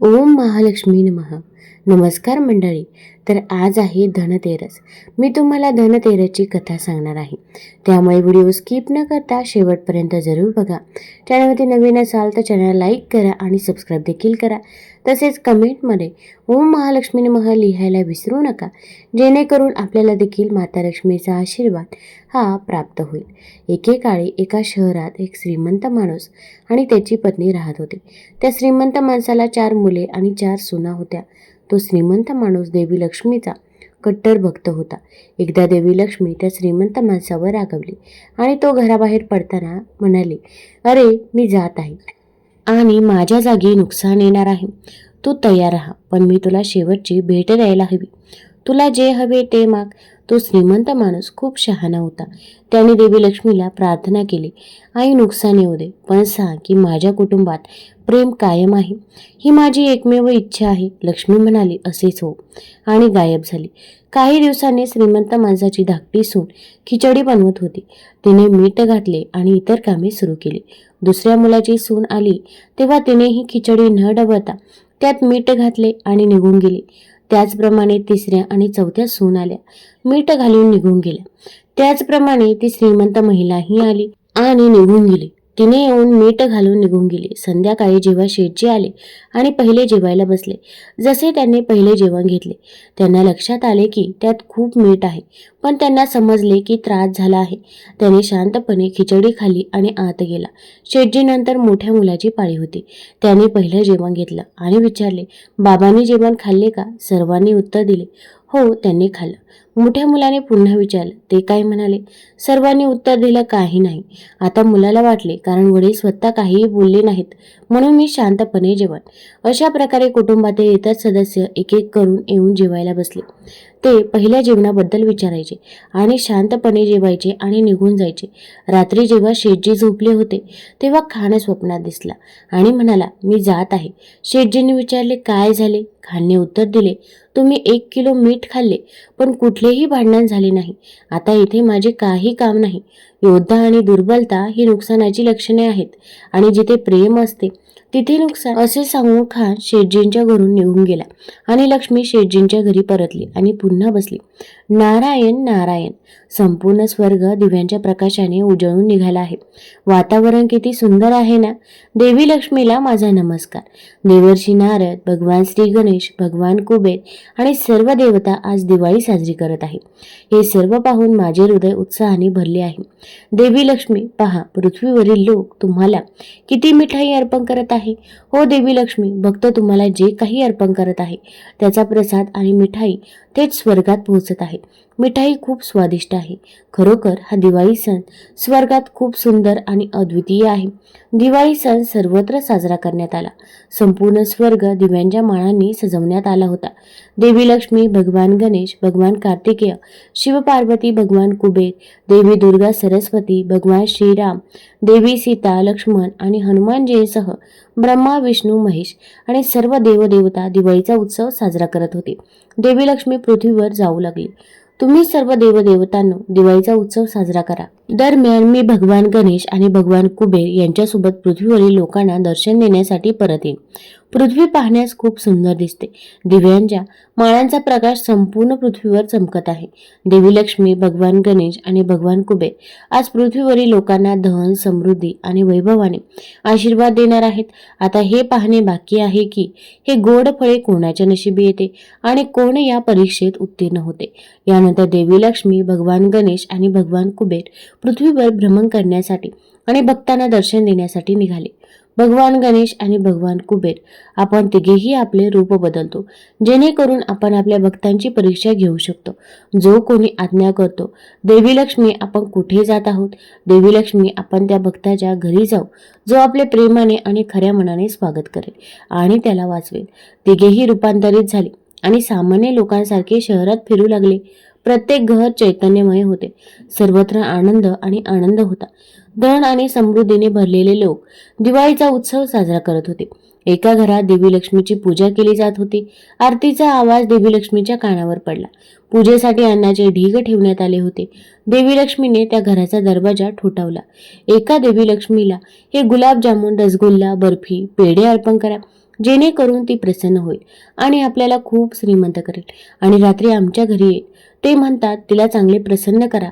ओम महालक्ष्मी नमः. नमस्कार मंडळी तर आज आहे धनतेरस. मी तुम्हाला धनतेरसची कथा सांगणार आहे. त्यामुळे व्हिडिओ स्किप न करता शेवटपर्यंत जरूर बघा. चॅनलमध्ये नवीन असाल तर चॅनल लाईक करा आणि सबस्क्राईब देखील करा. तसेच कमेंटमध्ये ओम महालक्ष्मी महा लिहायला विसरू नका. जेणेकरून आपल्याला देखील माता लक्ष्मीचा आशीर्वाद हा प्राप्त होईल. एकेकाळी एका शहरात एक श्रीमंत माणूस आणि त्याची पत्नी राहत होती. त्या श्रीमंत माणसाला चार मुले आणि चार सुना होत्या. तो श्रीमंत माणूस देवी लक्ष्मीचा कट्टर भक्त होता. एकदा देवी लक्ष्मी त्या श्रीमंत माणसावर रागवली आणि तो घराबाहेर पडताना म्हणाले अरे मी जात आहे. आणि माझ्या जागी नुकसान येणार आहे. तू तयार राहा पण मी तुला शेवटची भेट द्यायला हवी. तुला जे हवे ते माग. तो श्रीमंत माणूस खूप शहाणा होता. त्याने देवी लक्ष्मीला प्रार्थना केली. आई नुकसान येऊ दे पण सांग की माझ्या कुटुंबात प्रेम कायम आहे. ही माझी एकमेव इच्छा आहे लक्ष्मी म्हणाली. असेच हो. आणि गायब झाली. काही दिवसांनी श्रीमंत माणसाची धाकटी सून खिचडी बनवत होती. तिने मीठ घातले आणि इतर कामे सुरू केली. दुसऱ्या मुलाची सून आली तेव्हा तिने ही खिचडी न डबता त्यात मीठ घातले आणि निघून गेली. त्याचप्रमाणे तिसऱ्या आणि चौथ्या सून आल्या. मीठ घालून निघून गेल्या. त्याचप्रमाणे ती श्रीमंत महिलाही आली आणि निघून गेली. तिने येऊन मीठ घालून निघून गेली. संध्याकाळी जेव्हा शेठजी आले आणि पहिले जेवायला बसले जसे त्यांनी पहिले जेवण घेतले त्यांना लक्षात आले की त्यात खूप मीठ आहे. पण त्यांना समजले की त्रास झाला आहे. त्याने शांतपणे खिचडी खाली आणि आत गेला. शेटजीनंतर मोठ्या मुलाची पाळी होती. त्याने पहिलं जेवण घेतलं आणि विचारले बाबांनी जेवण खाल्ले का? सर्वांनी उत्तर दिले. हो त्यांनी खाल्लं. मोठ्या मुलाने पुन्हा विचारलं. ते काय म्हणाले? सर्वांनी उत्तर दिलं काही नाही. आता मुलाला वाटले कारण वडील स्वतः काहीही बोलले नाहीत. म्हणून मी शांतपणे जेवण. अशा प्रकारे कुटुंबातील इतर सदस्य एक एक करून येऊन जेवायला बसले. ते पहिल्या जेवणाबद्दल विचारायचे आणि शांतपणे जेवायचे आणि निघून जायचे. रात्री जेव्हा शेटजी झोपले होते तेव्हा खाणं स्वप्नात दिसला आणि म्हणाला मी जात आहे. शेटजींनी विचारले काय झाले? खानने उत्तर दिले तुम्ही एक किलो मीठ खाल्ले पण कुठले कुठेही भांडण झाले नाही. आता इथे माझे काही काम नाही. योद्धा आणि दुर्बलता ही नुकसानाची लक्षणे आहेत आणि जिथे प्रेम असते तिथे नुकसान असे सांगून खान शेठजींच्या घरून निघून गेला आणि लक्ष्मी शेठजींच्या घरी परतली आणि पुन्हा बसली. नारायण नारायण संपूर्ण स्वर्ग दिव्यांच्या प्रकाशाने उजळून निघाला आहे. वातावरण किती सुंदर आहे ना? देवी लक्ष्मीला माझा नमस्कार. देवर्षी नारद भगवान श्री गणेश भगवान कुबेर आणि सर्व देवता आज दिवाळी साजरी करत आहे हे सर्व पाहून माझे हृदय उत्साहाने भरले आहे. देवी लक्ष्मी पहा पृथ्वीवरील लोक तुम्हाला किती मिठाई अर्पण करत आहे हो देवी लक्ष्मी भक्त तुम्हाला जे काही अर्पण करत आहे त्याचा प्रसाद आणि मिठाई थेट स्वर्गात पोहोचत आहे मिठाई खूप स्वादिष्ट आहे. खरोखर हा दिवाळी सण स्वर्गात खूप सुंदर आणि अद्वितीय आहे. दिवाळी सण सर्वत्र साजरा करण्यात आला. संपूर्ण स्वर्ग दिव्यांच्या माळांनी सजवण्यात आला होता. देवी लक्ष्मी भगवान गणेश भगवान कार्तिकेय शिवपार्वती भगवान कुबेर देवी दुर्गा सरस्वती भगवान श्रीराम देवी सीता लक्ष्मण आणि हनुमानजींसह ब्रह्मा विष्णू महेश आणि सर्व देवदेवता दिवाळीचा उत्सव साजरा करत होते. देवी लक्ष्मी पृथ्वीवर जाऊ लागली. तुम्ही सर्व देवदेवतांनो दिवाळीचा उत्सव साजरा करा. दरम्यान मी भगवान गणेश आणि भगवान कुबेर यांच्यासोबत पृथ्वीवरील लोकांना दर्शन देण्यासाठी परत येईन पृथ्वी पाहण्यास खूप सुंदर दिसते. दिव्यांच्या माळांचा प्रकाश संपूर्ण पृथ्वीवर चमकत आहे. देवी लक्ष्मी भगवान गणेश आणि भगवान कुबेर आज पृथ्वीवरील लोकांना धन समृद्धी आणि वैभवाने आशीर्वाद देणार आहेत. आता हे पाहणे बाकी आहे की हे गोड फळे कोणाच्या नशिबी येते आणि कोण या परीक्षेत उत्तीर्ण होते? यानंतर देवी लक्ष्मी भगवान गणेश आणि भगवान कुबेर पृथ्वीवर भ्रमण करण्यासाठी आणि भक्तांना दर्शन देण्यासाठी निघाले. भगवान गणेश आणि भगवान कुबेर आपण तिघेही आपले रूप बदलतो जेणेकरून आपण आपल्या भक्तांची परीक्षा घेऊ शकतो. जो कोणी आज्ञा करतो देवी लक्ष्मी आपण कुठे जात आहोत? देवी लक्ष्मी आपण त्या भक्ताच्या घरी जाऊ जो आपले प्रेमाने आणि खऱ्या मनाने स्वागत करेल आणि त्याला वाचवेल. तिघेही रूपांतरित झाले आणि सामान्य लोकांसारखे शहरात फिरू लागले. प्रत्येक घर चैतन्यमय होते. सर्वत्र आनंद आणि आनंद होता. धन आणि समृद्धीने भरलेले लोक दिवाळीचा उत्सव साजरा करत होते. एका घरात देवी लक्ष्मीची पूजा केली जात होती. आरतीचा आवाज देवी लक्ष्मीच्या कानावर पडला. पूजेसाठी अन्नाचे ढीग ठेवण्यात आले होते. देवी लक्ष्मीने त्या घराचा दरवाजा ठोठावला. एका देवी लक्ष्मीला हे गुलाबजामुन रसगुल्ला बर्फी पेढे अर्पण करा. जेणेकरून ती प्रसन्न होईल आणि आपल्याला खूप श्रीमंत करेल. आणि रात्री आमच्या घरी येईल. ते म्हणतात तिला चांगले प्रसन्न करा.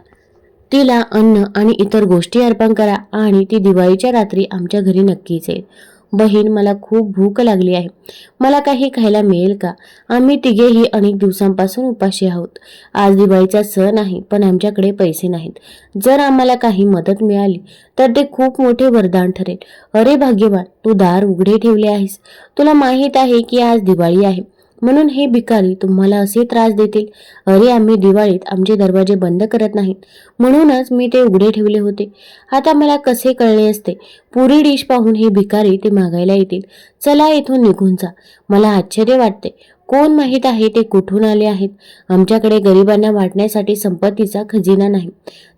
तिला अन्न आणि इतर गोष्टी अर्पण करा आणि ती दिवाळीच्या रात्री आमच्या घरी नक्कीच येईल. बहीण मला खूप भूक लागली आहे. मला काही खायला मिळेल का? आम्ही तिघेही अनेक दिवसांपासून उपाशी आहोत. आज दिवाळीचा सण आहे पण आमच्याकडे पैसे नाहीत. जर आम्हाला काही मदत मिळाली तर ते खूप मोठे वरदान ठरेल. अरे भाग्यवान तू दार उघडे ठेवले आहेस. तुला माहीत आहे की आज दिवाळी आहे. म्हणून हे भिकारी तुम्हाला असे त्रास देतील. अरे आम्ही दिवाळीत आमचे दरवाजे बंद करत नाहीत. म्हणूनच मी ते उघडे ठेवले होते. आता मला कसे कळले असते? पुरी डिश पाहून हे भिकारी ते मागायला येतील. चला इथून निघून जा. मला आश्चर्य वाटते. कोण माहीत आहे ते कुठून आले आहेत? आमच्याकडे गरिबांना वाटण्यासाठी संपत्तीचा खजिना नाही.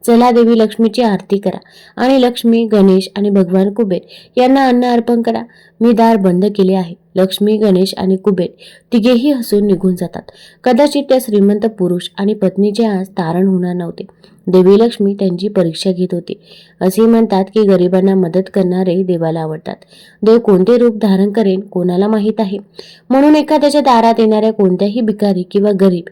चला देवी लक्ष्मीची आरती करा आणि लक्ष्मी गणेश आणि भगवान कुबेर यांना अन्न अर्पण करा. मी दार बंद केले आहे. लक्ष्मी गणेश आणि कुबेर तिघेही हसून निघून जातात. कदाचित त्या श्रीमंत पुरुष आणि पत्नीचे आज तारण होणार नव्हते. देवी लक्ष्मी त्यांची परीक्षा घेत होती. असे म्हणतात की गरिबांना मदत करणारे देवाला आवडतात. देव कोणते रूप धारण करेन कोणाला माहीत आहे? म्हणून एखाद्याच्या दारात येणाऱ्या कोणत्याही भिकारी किंवा गरीब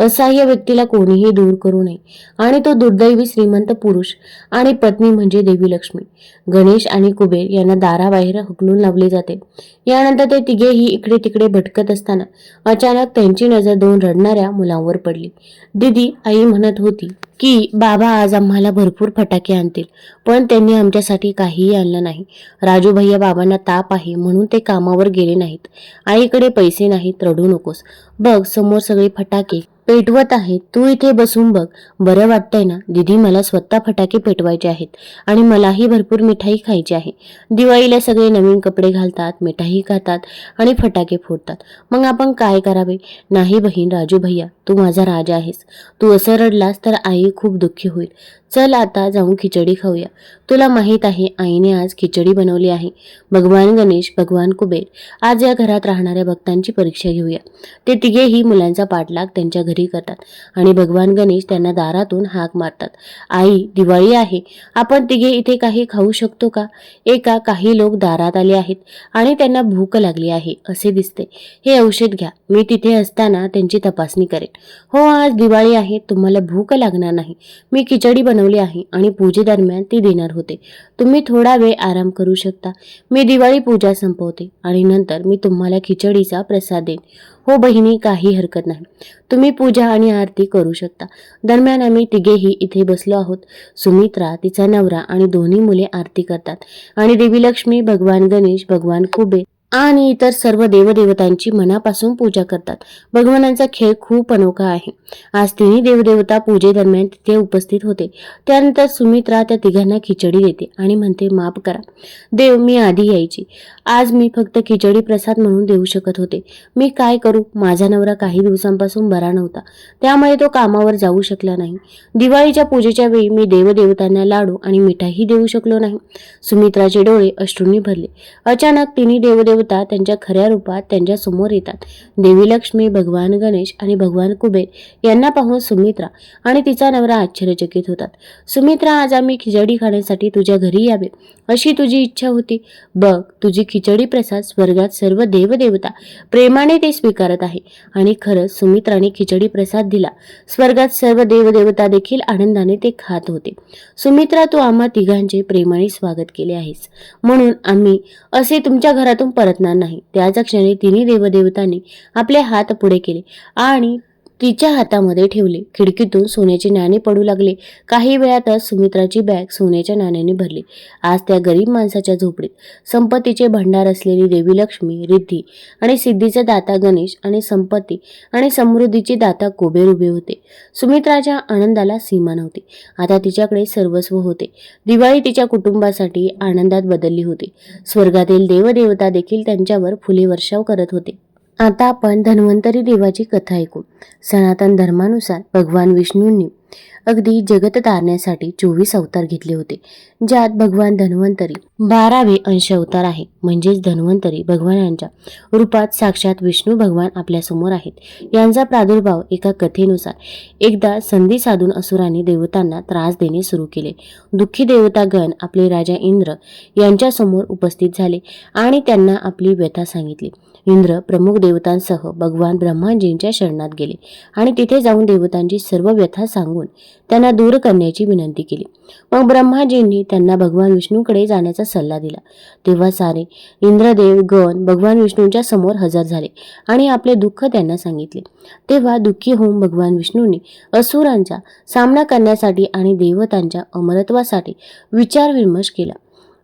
असहाय्य व्यक्तीला कोणीही दूर करू नये. आणि तो दुर्दैवी श्री श्रीमंत पुरुष आणि पत्नी म्हणजे देवी लक्ष्मी. गणेश आणि कुबेर यांना दाराबाहेर हकलून लावले जाते. यानंतर ते तिघेही इकडे तिकडे भटकत असताना अचानक त्यांची नजर दोन रडणाऱ्या मुलांवर पडली. दीदी आई म्हणत होती की बाबा आज आम्हाला भरपूर फटाके आणतील पण त्यांनी आमच्यासाठी काहीही आणलं नाही. राजू भैया बाबांना ताप आहे म्हणून ते कामावर गेले नाहीत. आईकडे पैसे नाहीत रडू नकोस. बघ समोर सगळे फटाके पेटवत आहे तू इथे बसून बघ. बरं वाटतंय ना? दीदी मला स्वतः फटाके पेटवायचे आहेत आणि मलाही भरपूर मिठाई खायची आहे. दिवाळीला सगळे नवीन कपडे घालतात मिठाई खातात आणि फटाके फोडतात. मग आपण काय करावे? नाही बहीण राजू भैया तू माझा राजा आहेस. तू असं रडलास तर आई खूप दुःखी होईल. चल आता जाऊन खिचडी खाऊया. तुला माहीत आहे आईने आज खिचडी बनवली आहे. भगवान गणेश भगवान कुबेर आज या घरात राहणाऱ्या भक्तांची परीक्षा घेऊया. ते तिघेही मुलांचा पाठलाग त्यांच्या घरी करतात आणि भगवान गणेश त्यांना दारातून हाक मारतात. आई दिवाळी आहे. आपण तिघे इथे काही खाऊ शकतो का? एका काही लोक दारात आले आहेत आणि त्यांना भूक लागली आहे असे दिसते. हे औषध घ्या. मी तिथे असताना त्यांची तपासणी करेन. हो आज दिवाळी आहे तुम्हाला भूक लागणार नाही. मी खिचडी बनवली आहे आणि पूजेदरम्यान ती देणार होते. तुम्ही थोडा वेळ आराम करू शकता. मी दिवाळी पूजा संपवते आणि नंतर मी तुम्हाला खिचडीचा प्रसाद देईन. हो बहिणी काही हरकत नाही. तुम्ही पूजा आणि आरती करू शकता. दरम्यान आम्ही तिघेही इथे बसलो आहोत. सुमित्रा तिचा नवरा आणि दोन्ही मुले आरती करतात. आणि देवी लक्ष्मी भगवान गणेश भगवान कुबेर आणि इतर सर्व देवदेवतांची मनापासून पूजा करतात. भगवानांचा खेळ खूप अनोखा आहे. आज तिन्ही देवदेवता पूजेदरम्यान तिथे उपस्थित होते. त्यानंतर सुमित्रा त्या तिघांना खिचडी देते आणि म्हणते माफ करा. देव मी आधी यायची. आज मी फक्त खिचडी प्रसाद म्हणून देऊ शकत होते. मी काय करू? माझा नवरा काही दिवसांपासून बरा नव्हता. त्यामुळे तो कामावर जाऊ शकला नाही. दिवाळीच्या पूजेच्या वेळी मी देवदेवतांना लाडू आणि मिठाई देऊ शकलो नाही. सुमित्राचे डोळे अश्रूंनी भरले. अचानक तिन्ही देवता त्यांच्या खऱ्या रूपात त्यांच्यासमोर येतात. देवी लक्ष्मी भगवान गणेश आणि भगवान कुबेर यांना पाहून सुमित्रा आणि तिचा नवरा आश्चर्यचकित होतात. सुमित्रा आज आम्ही खिचडी खाण्यासाठी तुझ्या घरी यावे. अशी तुझी इच्छा होती. बघ तुझी खिचडी प्रसाद स्वर्गात सर्व देवदेवता प्रेमाने ते स्वीकारत आहे. आणि खरंच सुमित्राने खिचडी प्रसाद दिला. स्वर्गात सर्व देवदेवता देखील आनंदाने ते खात होते. सुमित्रा तू आम्हा तिघांचे प्रेमाने स्वागत केले आहेस. म्हणून आम्ही असे तुमच्या घरातून परत परतणार नाही. त्याच क्षणी तिन्ही देवदेवतांनी आपले हात पुढे केले आणि तिच्या हातामध्ये ठेवले. खिडकीतून सोन्याचे नाणे पडू लागले. काही वेळातच सुमित्राची बॅग सोन्याच्या नाण्याने भरली. आज त्या गरीब माणसाच्या झोपडीत संपत्तीचे भंडार असलेली देवी लक्ष्मी रिद्धी आणि सिद्धीचा दाता गणेश आणि संपत्ती आणि समृद्धीचे दाता कोबेर उभे होते. सुमित्राच्या आनंदाला सीमा नव्हती. आता तिच्याकडे सर्वस्व होते. दिवाळी तिच्या कुटुंबासाठी आनंदात बदलली होती. स्वर्गातील देवदेवता देखील त्यांच्यावर फुले वर्षाव करत होते. आता आपण धन्वंतरी देवाची कथा ऐकू. सनातन धर्मानुसार भगवान विष्णूंनी अगदी जगत तारण्यासाठी चोवीस अवतार घेतले होते ज्यात भगवान धन्वंतरी बारावे अंश अवतार आहे म्हणजेच धन्वंतरी भगवानांच्या रूपात साक्षात विष्णू भगवान आपल्यासमोर आहेत. यांचा प्रादुर्भाव एका कथेनुसार एकदा संधी साधून असुरांनी देवतांना त्रास देणे सुरू केले. दुःखी देवतागण आपले राजा इंद्र यांच्यासमोर उपस्थित झाले आणि त्यांना आपली व्यथा सांगितली. इंद्र प्रमुख देवतांसह भगवान ब्रह्माजींच्या शरणात गेले आणि तिथे जाऊन देवतांची सर्व व्यथा सांगून त्यांना दूर करण्याची विनंती केली. मग ब्रह्माजींनी त्यांना भगवान विष्णूकडे जाण्याचा सल्ला दिला. तेव्हा सारे इंद्रदेव गण भगवान विष्णूंच्या समोर हजर झाले आणि आपले दुःख त्यांना सांगितले. तेव्हा दुःखी होऊन भगवान विष्णूंनी असुरांचा सामना करण्यासाठी आणि देवतांच्या अमरत्वासाठी विचारविमर्श केला.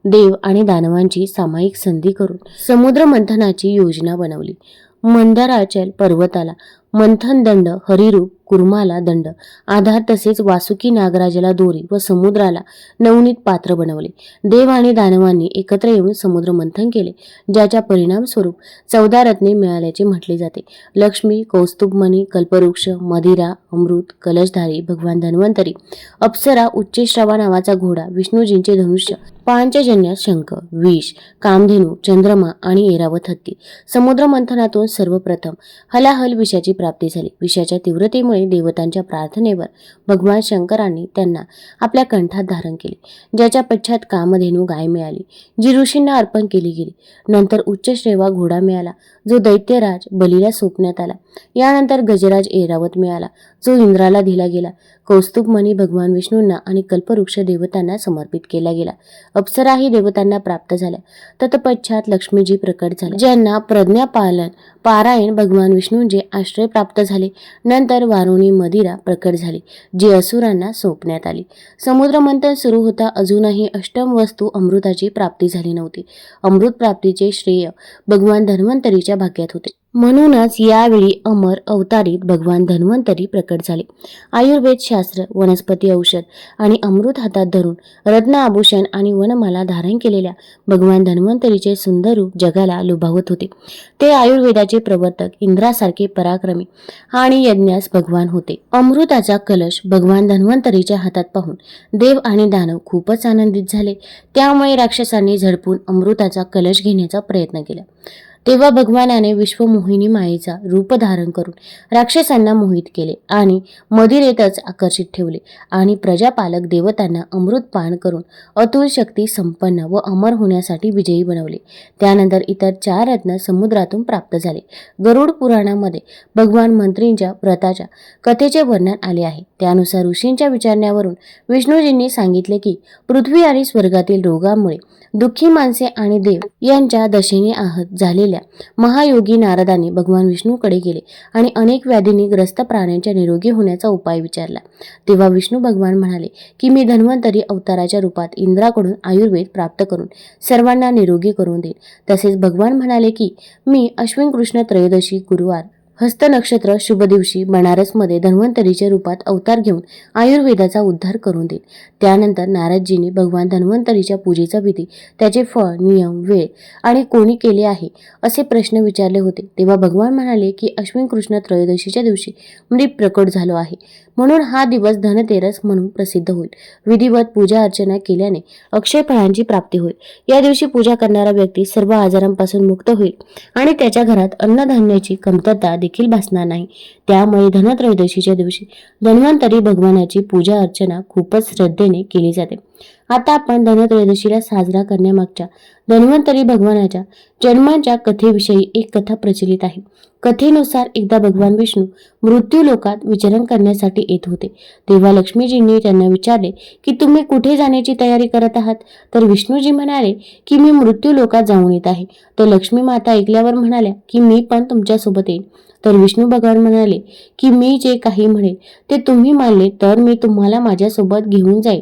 देव आणि दानवांची सामायिक संधी करून समुद्र मंथनाची योजना बनवली. मंदाराचल पर्वताला मंथन दंड हरिरूप कुर्माला दंड. आधार तसेच वासुकी नागराजाला दोरी व समुद्राला नवनीत पात्र बनवले. देव आणि दानवांनी एकत्र येऊन समुद्र मंथन केले ज्याच्या परिणामस्वरूप चौदा रत्ने मिळाल्याचे म्हटले जाते. लक्ष्मी कौस्तुभमणी कल्पवृक्ष मदिरा अमृत कलशधारी भगवान धन्वंतरी अप्सरा उच्चेश्रवा नावाचा घोडा विष्णूजींचे धनुष्य पांचजन्य शंख विष कामधेनू चंद्रमा आणि एरावत हत्ती. समुद्र मंथनातून सर्वप्रथम हलाहल विषाची प्राप्ती झाली. विषयाच्या तीव्रतेमुळे देवतांच्या प्रार्थनेवर भगवान शंकरांनी त्यांना आपल्या कंठात धारण केले. ज्याच्या पश्चात कामधेनू गाय मिळाली जी ऋषींना अर्पण केली गेली. नंतर उच्च श्रेवा घोडा मिळाला जो दैत्यराज बलीला सोपण्यात आला. यानंतर गजराज ऐरावत मिळाला जो इंद्राला दिला गेला. कौस्तुभमणी भगवान विष्णूंना आणि कल्पवृक्ष देवतांना समर्पित केला गेला. अप्सराही देवतांना प्राप्त झाल्या तत्पश्चात लक्ष्मीजी प्रकट झाले ज्यांना प्रज्ञा पालन पारायण भगवान विष्णूंचे आश्रय प्राप्त झाले. नंतर वारुणी मदिरा प्रकट झाली जी असुरांना सोपण्यात आली. समुद्र मंथन सुरू होता अजूनही अष्टम वस्तू अमृताची प्राप्ती झाली नव्हती. अमृत प्राप्तीचे श्रेय भगवान धन्वंतरीच्या भाग्यात होते. म्हणूनच यावेळी अमर अवतारीत भगवान धन्वंतरी प्रकट झाले. आयुर्वेद शास्त्र वनस्पती औषध आणि अमृत हातात धरून रत्न आभूषण आणि वनमाला धारण केलेल्या भगवान धन्वंतरीचे सुंदर रूप जगाला लुभावत होते. ते आयुर्वेदाचे प्रवर्तक इंद्रासारखे पराक्रमी आणि यज्ञास भगवान होते. अमृताचा कलश भगवान धन्वंतरीच्या हातात पाहून देव आणि दानव खूपच आनंदित झाले. त्यामुळे राक्षसांनी झडपून अमृताचा कलश घेण्याचा प्रयत्न केला. तेव्हा भगवानाने विश्वमोहिनी मायेचा रूप धारण करून राक्षसांना मोहित केले आणि मदिरेतच आकर्षित ठेवले आणि प्रजापालक देवतांना अमृत पान करून अतुल शक्ती संपन्न व अमर होण्यासाठी विजयी बनवले. त्यानंतर इतर चार रत्न समुद्रातून प्राप्त झाले. गरुड पुराणामध्ये भगवान मंत्रींच्या व्रताच्या कथेचे वर्णन आले आहे. त्यानुसार ऋषींच्या विचारण्यावरून विष्णूजींनी सांगितले की पृथ्वी आणि स्वर्गातील रोगामुळे दुःखी माणसे आणि देव यांच्या दशेने आहत असलेल्या महायोगी नारदाने भगवान विष्णूकडे गेले आणि अनेक व्याधींनी ग्रस्त प्राण्यांच्या निरोगी होण्याचा उपाय विचारला. तेव्हा विष्णू भगवान म्हणाले की मी धन्वंतरी अवताराच्या रूपात इंद्राकडून आयुर्वेद प्राप्त करून सर्वांना निरोगी करून देईन. तसेच भगवान म्हणाले की मी अश्विन कृष्ण त्रयोदशी गुरुवार हस्त नक्षत्र शुभ दिवशी बनारसमध्ये धन्वंतरीच्या रूपात अवतार घेऊन आयुर्वेदाचा उद्धार करून देईल त्यानंतर नारदजींनी भगवान धन्वंतरीच्या पूजेचा विधी त्याचे फळ नियम वेळ आणि कोणी केले आहे असे प्रश्न विचारले होते. तेव्हा भगवान म्हणाले की अश्विन कृष्ण त्रयोदशीच्या दिवशी मी प्रकट झालो आहे. म्हणून हा दिवस धनतेरस म्हणून प्रसिद्ध होईल. विधिवत पूजा अर्चना केल्याने अक्षय फळांची प्राप्ती होईल. या दिवशी पूजा करणारा व्यक्ती सर्व आजारांपासून मुक्त होईल आणि त्याच्या घरात अन्नधान्याची कमतरता देखील भासणार नाही. त्यामुळे धनत्रयोदशीच्या दिवशी धन्वंतरी भगवानाची पूजा अर्चना खूपच श्रद्धेने केली जाते. आता आपण धनत्रयोदशीला साजरा करण्यामागच्या धन्वंतरी भगवानाच्या जन्माच्या कथेविषयी एक कथा प्रचलित आहे. कथेनुसार एकदा भगवान विष्णू मृत्यू लोकात विचरण करण्यासाठी येत होते. तेव्हा लक्ष्मीजींनी त्यांना विचारले की तुम्ही कुठे जाण्याची तयारी करत आहात? तर विष्णूजी म्हणाले की मी मृत्यू लोकात जाऊन येत आहे. तर लक्ष्मी माता ऐकल्यावर म्हणाल्या की मी पण तुमच्यासोबत येईन. तर विष्णू भगवान म्हणाले की मी जे काही म्हणेन ते तुम्ही मानले तर मी तुम्हाला माझ्यासोबत घेऊन जाईन.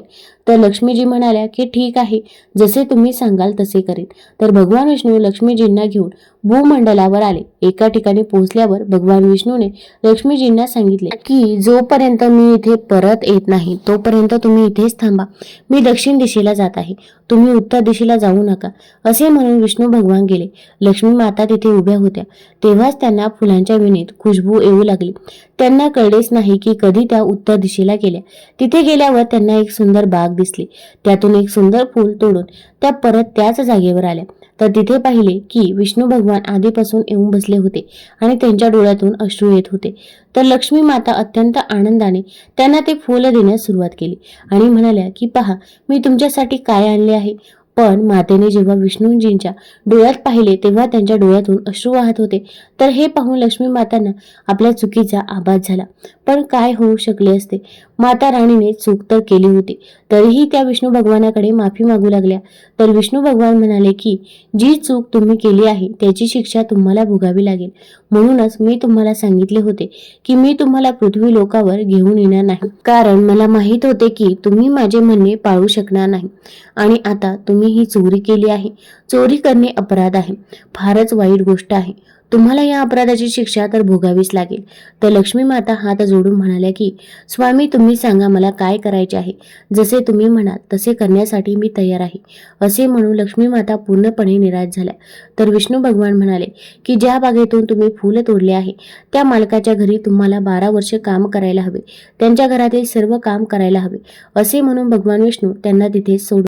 तर लक्ष्मीजी म्हणाल्या की ठीक आहे जसे तुम्ही सांगाल तसे करेन. तर भगवान विष्णू लक्ष्मीजींना घेऊन भूमंडलावर आले. एका ठिकाणी पोहोचल्यावर भगवान विष्णूने लक्ष्मीजींना सांगितले की जोपर्यंत मी इथे परत येत नाही तोपर्यंत तुम्ही इथेच थांबा. मी दक्षिण दिशेला जात आहे. तुम्ही उत्तर दिशेला जाऊ नका असे म्हणून विष्णू भगवान गेले. लक्ष्मी माता तिथे उभ्या होत्या. तेव्हाच त्यांना फुलांच्या विणीत खुशबू येऊ लागली. त्यांना कळलेच नाही की कधी त्या उत्तर दिशेला गेल्या. तिथे गेल्यावर त्यांना एक सुंदर बाग दिसली. त्यातून एक सुंदर फूल तोडून त्या परत त्याच जागेवर आल्या. तर तिथे पाहिले की विष्णू भगवान आधीपासून येऊन बसले होते आणि त्यांच्या डोळ्यातून अश्रू येत होते. तर लक्ष्मी माता अत्यंत आनंदाने त्यांना ते फूल देण्यास सुरुवात केली आणि म्हणाल्या की पहा मी तुमच्यासाठी काय आणले आहे? पण मातेने जेव्हा विष्णूजींच्या डोळ्यात पाहिले तेव्हा त्यांच्या डोळ्यातून अश्रू वाहत होते. तर हे पाहून लक्ष्मी मातांना आपल्या चुकीचा आभास झाला. पण काय होऊ शकले असते? माता राणीने चूक तर केली होती. तरीही त्या विष्णू भगवानाकडे माफी मागू लागल्या. तर विष्णू भगवान म्हणाले की जी चूक तुम्ही केली आहे त्याची शिक्षा तुम्हाला भोगावी लागेल. म्हणूनच मी तुम्हाला सांगितले होते की मी तुम्हाला पृथ्वी लोकावर घेऊन येणार नाही. कारण मला माहीत होते की तुम्ही माझे म्हणणे पाळू शकणार नाही. आणि आता तुम्ही ही चोरी केली आहे. चोरी करणे अपराध आहे. फारच वाईट गोष्ट आहे. तुम्हाला या अपराधाची शिक्षा तर भोगावीच लागेल. तर लक्ष्मी माता हात जोडून म्हणाल्या की स्वामी तुम्ही सांगा मला काय करायचे आहे? जसे तुम्ही म्हणाल तसे करण्यासाठी मी तयार आहे. असे म्हणून लक्ष्मी माता पूर्णपणे निराश झाल्या. तर विष्णू भगवान म्हणाले की ज्या बागेतून तुम्ही फुलं तोडले आहे त्या मालकाच्या घरी तुम्हाला बारा वर्ष काम करायला हवे. त्यांच्या घरातील सर्व काम करायला हवे. असे म्हणून भगवान विष्णू त्यांना तिथे सोडून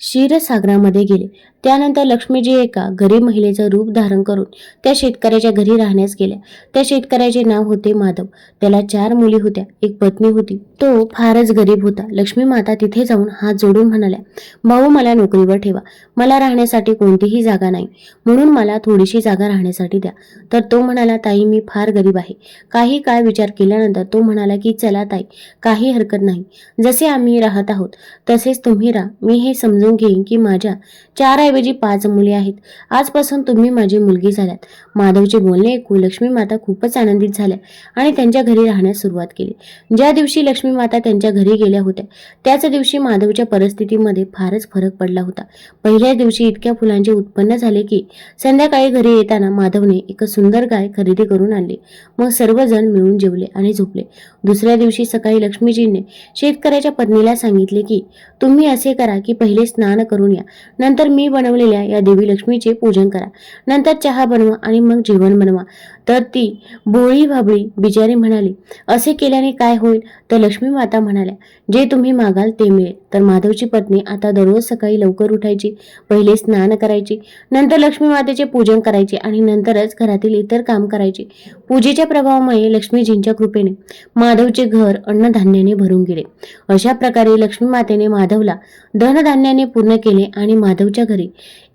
क्षीरसागरामध्ये गेले. त्यानंतर लक्ष्मीजी एका गरीब महिलेचं रूप धारण करून त्या शेतकऱ्याच्या घरी राहण्यास गेल्या. त्या शेतकऱ्याचे नाव होते माधव. त्याला चार मुली होत्या. एक पत्नी होती. तो फारच गरीब होता. लक्ष्मी माता तिथे जाऊन हात जोडून म्हणाल्या भाऊ मला नोकरीवर ठेवा. मला राहण्यासाठी कोणतीही जागा नाही. म्हणून मला थोडीशी जागा राहण्यासाठी द्या. तर तो म्हणाला ताई मी फार गरीब आहे. काही काळ विचार केल्यानंतर तो म्हणाला की चला ताई काही हरकत नाही. जसे आम्ही राहत आहोत तसेच तुम्ही राहा. मी हे समजून घेईन की माझ्या चार ऐवजी पाच मुली आहेत. आजपासून तुम्ही माझी मुलगी झाल्यात माधवचे बोलणे ऐकू लक्ष्मी माता खूपच आनंदित झाल्या आणि त्यांच्या घरी राहण्यास सुरुवात केली. ज्या दिवशी लक्ष्मी माता त्यांच्या घरी गेल्या होत्या त्याच दिवशी माधवच्या परिस्थितीमध्ये फारच फरक पडला होता. पहिल्या दिवशी इतक्या फुलांचे उत्पन्न झाले की संध्याकाळी घरी येताना माधवने एक सुंदर गाय खरेदी करून आणली. मग सर्वजण मिळून जेवले आणि झोपले. दुसऱ्या दिवशी सकाळी लक्ष्मीजींनी शेतकऱ्याच्या पत्नीला सांगितले की तुम्ही असे करा की पहिले स्नान करून या. नंतर मी बनवलेल्या या देवी लक्ष्मीचे पूजन करा. नंतर चहा बनवा आणि मग जेवण बनवा. तर ती बोळी भाबळी बिचारी म्हणाली असे केल्याने काय होईल? तर लक्ष्मी माता म्हणाल्या जे तुम्ही मागाल ते मिळेल. तर माधवची पत्नी आता दररोज सकाळी लवकर उठायची पहिले स्नान करायची नंतर लक्ष्मी मातेचे पूजन करायचे आणि नंतरच घरातील इतर काम करायचे. पूजेच्या प्रभावामुळे लक्ष्मीजींच्या कृपेने माधवचे घर अन्नधान्याने भरून गेले. अशा प्रकारे लक्ष्मी मातेने माधवला धनधान्याने पूर्ण केले आणि माधवच्या घरी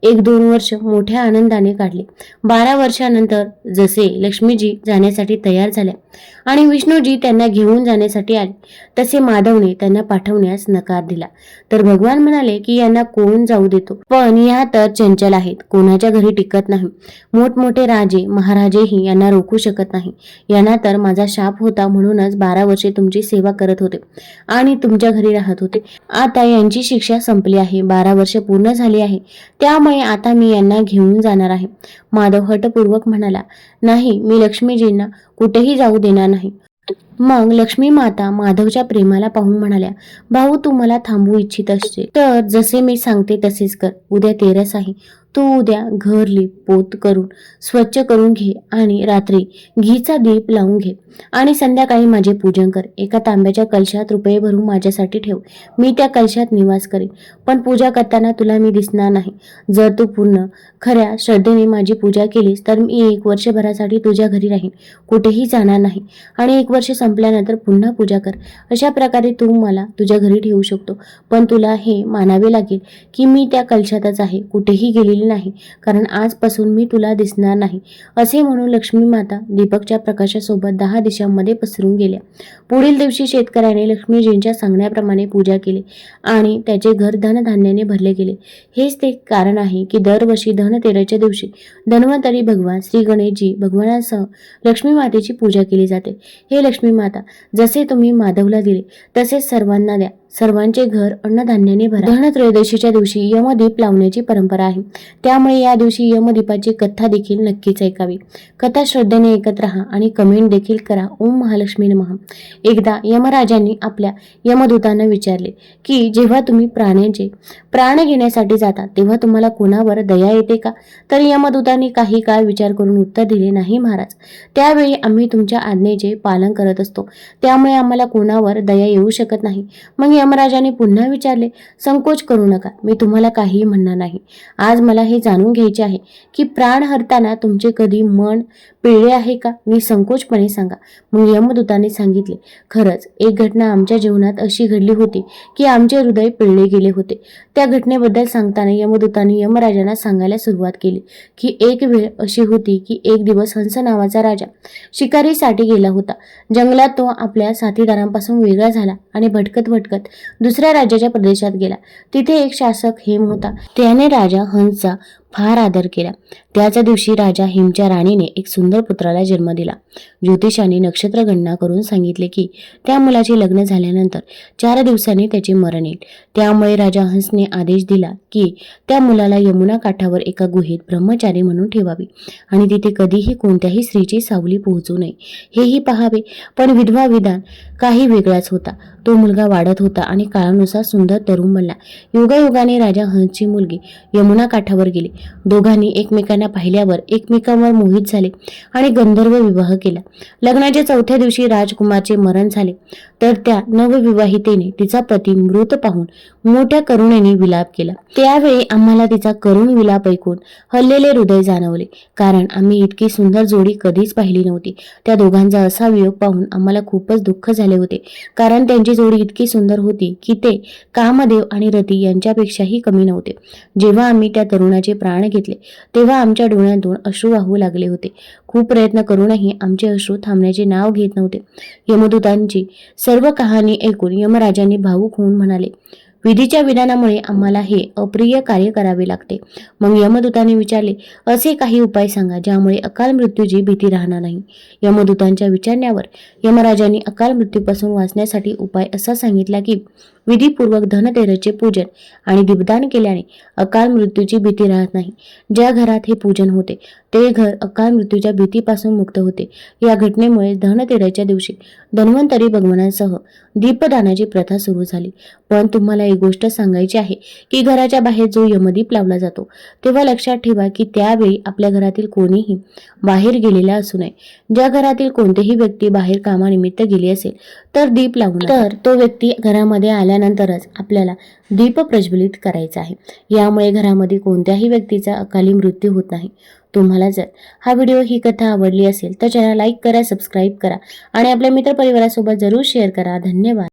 एक दोन वर्ष मोठ्या आनंदाने काढले. बारा वर्षानंतर जसे लक्ष्मीजी जाण्यासाठी तयार झाल्या आणि विष्णूजी त्यांना घेऊन जाण्यासाठी आले तसे माधवने त्यांना पाठवण्यास नकार दिला. तर भगवान म्हणाले की यांना कोण जाऊ देतो? पण या तर चंचल आहेत कोणाच्या घरी टिकत नाही. मोठमोठे राजे महाराजेही यांना रोखू शकत नाही. यांना तर माझा शाप होता म्हणूनच बारा वर्षे तुमची सेवा करत होते आणि तुमच्या घरी राहत होते. आता यांची शिक्षा संपली आहे बारा वर्ष पूर्ण झाली आहे. त्यामुळे आता मी यांना घेऊन जाणार आहे. माधव हटपूर्वक म्हणाला नाही मी लक्ष्मीजींना कुठेही जाऊ देणार नाही. मग लक्ष्मी माता माधवच्या प्रेमाला पाहून म्हणाल्या भाऊ तू मला थांबू इच्छित असते तर जसे मी सांगते तसेच कर. उद्या तेरस आहे तू उद्या घर लीप पोत करून स्वच्छ करून घे आणि रात्री घीचा दीप लावून घे. आणि संध्याकाळी माझे पूजन कर. एका तांब्याच्या कलशात रुपये भरून माझ्यासाठी ठेव. मी त्या कलशात निवास करेन. पण पूजा करताना तुला मी दिसणार नाही. जर तू पूर्ण खऱ्या श्रद्धेने माझी पूजा केलीस तर मी एक वर्षभरासाठी तुझ्या घरी राहीन. कुठेही जाणार नाही. आणि एक वर्ष संपल्यानंतर पुन्हा पूजा कर. अशा प्रकारे तू मला तुझ्या घरी ठेवू शकतो. पण तुला हे मानावे लागेल की मी त्या कलशातच आहे कुठेही गेलेली नाही कारण आजपासून मी तुला दिसणार नाही. असे म्हणून लक्ष्मी माता दीपकच्या प्रकाशासोबत दहा दिशांमध्ये पसरून गेल्या. पुढील दिवशी शेतकऱ्याने लक्ष्मीजींच्या सांगण्याप्रमाणे पूजा केली आणि त्याचे घर धनधान्याने भरले गेले. हेच ते कारण आहे की दरवर्षी धनतेराच्या दिवशी धन्वंतरी भगवान श्री गणेशजी भगवानासह लक्ष्मी मातेची पूजा केली जाते. हे लक्ष्मी माता जसे तुम्ही माधवला दिले तसेच सर्वांना द्या. सर्वांचे घर अन्नधान्याने भरा. धनत्रयोदशीच्या दिवशी यमदीप लावण्याची परंपरा आहे. त्यामुळे या दिवशी यमदीपाची कथा देखील नक्कीच ऐकावी. कथा श्रद्धेने ऐकत राहा आणि कमेंट देखील करा. ओम महालक्ष्मी नमः. एकदा यमराजांनी आपल्या यमदूतांना विचारले की जेव्हा तुम्ही प्राण्यांचे प्राण घेण्यासाठी जाता तेव्हा तुम्हाला कोणावर दया येते का? तर यमदूतांनी काही काळ विचार करून उत्तर दिले नाही महाराज. त्यावेळी आम्ही तुमच्या आज्ञेचे पालन करत असतो. त्यामुळे आम्हाला कोणावर दया येऊ शकत नाही. मग यमराजाने पुन्हा विचारले संकोच करू नका मी तुम्हाला काहीही म्हणणार नाही. आज मला हे जाणून घ्यायचे आहे की प्राण हरताना तुमचे कधी मन पिळले आहे का? मी संकोचपणे सांगा. मग यमदूताने सांगितले खरंच एक घटना आमच्या जीवनात अशी घडली होती की आमचे हृदय पिळले गेले होते. त्या घटनेबद्दल सांगताना यमदूताने यमराजांना सांगायला सुरुवात केली की एक वेळ अशी होती की एक दिवस हंस नावाचा राजा शिकारीसाठी गेला होता. जंगलात तो आपल्या साथीदारांपासून वेगळा झाला आणि भटकत भटकत दुसऱ्या राज्याच्या प्रदेशात गेला. तिथे एक शासक हेम होता. त्याने राजा हंसचा फार आदर केला. त्याच दिवशी राजा हिमच्या राणीने एक सुंदर पुत्राला जन्म दिला. ज्योतिषाने नक्षत्र गणना करून सांगितले की त्या मुलाचे लग्न झाल्यानंतर चार दिवसांनी त्याचे मरण येईल. त्यामुळे राजा हंसने आदेश दिला की त्या मुलाला यमुना काठावर एका गुहेत ब्रह्मचारी म्हणून ठेवावे आणि तिथे कधीही कोणत्याही स्त्रीची सावली पोहोचू नये. हेही पहावे. पण विधवा विधान काही वेगळाच होता. तो मुलगा वाढत होता आणि काळानुसार सुंदर तरुण बनला. योगायोगाने राजा हंसची मुलगी यमुना काठावर गेली. दोघांनी एकमेकांना पाहिल्यावर एकमेकांवर मोहित झाले आणि गंधर्व विवाह केला. लग्नाच्या चौथ्या दिवशी राजकुमारचे मरण झाले. तर त्या नवविवाहितेने तिचा पती मृत पाहून मोठ्या करुणेने विलाप केला. त्यावेळी आम्हाला तिचा करुण विलाप ऐकून हल्लेले हृदय जाणवले. कारण आम्ही इतकी सुंदर जोडी कधीच पाहिली नव्हती. त्या दोघांचा असा वियोग पाहून आम्हाला खूपच दुःख झाले होते. कारण त्यांची जोडी इतकी सुंदर होती की ते कामदेव आणि रती यांच्यापेक्षाही कमी नव्हते. जेव्हा आम्ही त्या तरुणाचे प्राण प्राण घेतले. तेव्हा आमच्या डोळ्यातून अश्रू वाहू लागले होते. खूप प्रयत्न करूनही आमचे अश्रू थांबण्याचे नाव घेत नव्हते. यमदूतांची सर्व कहाणी ऐकून यमराजांनी भावूक होऊन म्हणाले विधीच्या विधानामुळे आम्हाला हे अप्रिय कार्य करावे लागते. मग यमदूताने विचारले असे काही उपाय सांगा ज्यामुळे अकाल मृत्यूची भीती राहणार नाही. यमदूतांच्या विचारण्यावर यमराजांनी अकाल मृत्यूपासून वाचण्यासाठी उपाय असा सांगितला की विधीपूर्वक धनतेरसचे पूजन आणि दीपदान केल्याने अकाल मृत्यूची भीती राहत नाही. ज्या घरात हे पूजन होते ते घर अकाल मृत्यूच्या भीतीपासून मुक्त होते. या घटनेमुळे धनतेरसच्या दिवशी धन्वंतरी भगवानांसह दीपदानाची प्रथा सुरू झाली. पण तुम्हाला एक गोष्ट सांगायची आहे की घराच्या बाहेर जो यमदीप लावला जातो तेव्हा लक्षात ठेवा की त्यावेळी आपल्या घरातील कोणीही बाहेर गेलेला असू नये. ज्या घरातील कोणतीही व्यक्ती बाहेर कामानिमित्त गेली असेल तर दीप लावून तर तो व्यक्ती घरामध्ये आला झाल्यानंतरच आपल्याला दीप प्रज्वलित करायचा आहे. यामुळे घरामध्ये कोणत्याही व्यक्तीचा अकाली मृत्यू होत नाही. तुम्हाला जर हा व्हिडिओ ही कथा आवडली असेल तर चॅनल लाईक करा सबस्क्राईब करा आणि आपल्या मित्रपरिवारासोबत जरूर शेअर करा. धन्यवाद.